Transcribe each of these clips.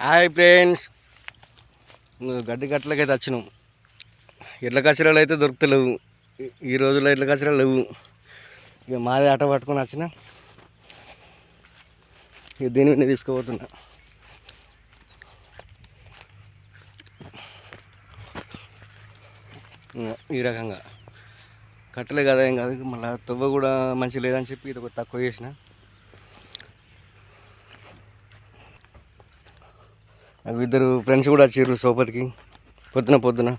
Hi friends. గడ్డి గట్లకైతే వచ్చినాం ఎడ్ల కచరాలు అయితే దొరుకుతలేవు. ఈ- రోజుల్లో ఎడ్ల కచరాలు లేవు. ఇక మాదే ఆట పట్టుకొని వచ్చిన. ఇక దీని మీద తీసుకుపోతున్నా. ఈ రకంగా. కట్టలే కదా ఏం కాదు. మళ్ళీ తువ్వ కూడా మంచి లేదని చెప్పి ఇది ఒక తక్కువ చేసిన. నాకు ఇద్దరు ఫ్రెండ్స్ కూడా వచ్చారు సోపతికి. పొద్దున పొద్దున.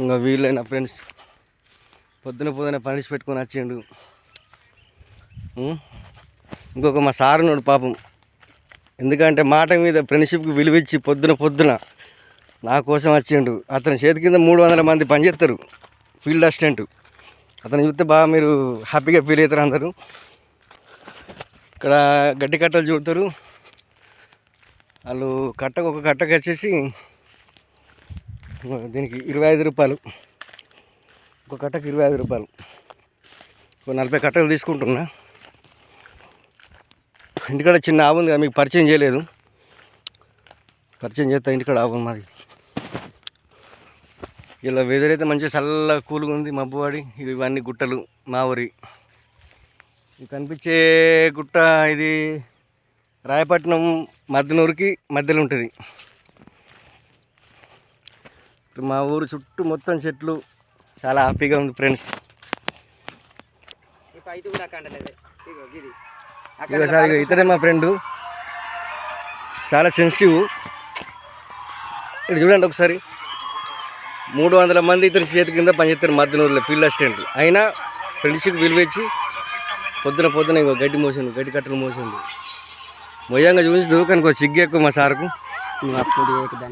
ఇంకా వీళ్ళైన ఫ్రెండ్స్ పొద్దున పొద్దున పనిష్ పెట్టుకొని వచ్చిండు. ఇంకొక మా సార్ ఉన్నాడు పాపం. ఎందుకంటే మాట మీద ఫ్రెండ్షిప్కి విలువిచ్చి పొద్దున పొద్దున నా కోసం వచ్చిండు. అతని చేతి కింద మూడు వందల మంది పనిచేస్తారు. ఫీల్డ్ అసిస్టెంట్ అతను చూస్తే బాగా మీరు హ్యాపీగా ఫీల్ అవుతారు అందరూ. ఇక్కడ గడ్డి కట్టలు చూడతారు. వాళ్ళు కట్టకు ఒక కట్టకు వచ్చేసి దీనికి ఇరవై ఐదు రూపాయలు. ఒక కట్టకు ఇరవై ఐదు రూపాయలు. ఒక నలభై కట్టలు తీసుకుంటున్నా. ఇంటికాడ చిన్న ఆవు ఉంది కదా మీకు పరిచయం చేయలేదు. పరిచయం చేస్తా ఇంటికాడ ఆవు మాది. ఇలా వెదర్ అయితే మంచి చల్ల కూల్గా ఉంది మబ్బువాడి ఇవి ఇవన్నీ గుట్టలు మా ఊరి. ఇది కనిపించే గుట్ట ఇది రాయపట్నం మద్దనూరుకి మధ్యలో ఉంటుంది. ఇప్పుడు మా ఊరు చుట్టూ మొత్తం చెట్లు. చాలా హ్యాపీగా ఉంది ఫ్రెండ్స్. ఈ ఫైట్ కూడా కండలేదు ఇగో గిది ఇక సార్ ఇక ఇతనే మా ఫ్రెండ్. చాలా సెన్సిటివ్ ఇక్కడ చూడండి ఒకసారి. మూడు వందల మంది ఇతని చేతి కింద పనిచేస్తారు మధ్యనూరులో ఫీల్డ్ అసిస్టెంట్లు అయినా ఫ్రెండ్షిప్ విలువిచ్చి పొద్దున పొద్దున ఇంకో గడ్డి మోసింది గడ్డి కట్టలు మోసిండు. మొయ్యంగా చూపించదు కనుక సిగ్గు ఎక్కువ మా సార్కు. అప్పుడు దాన్ని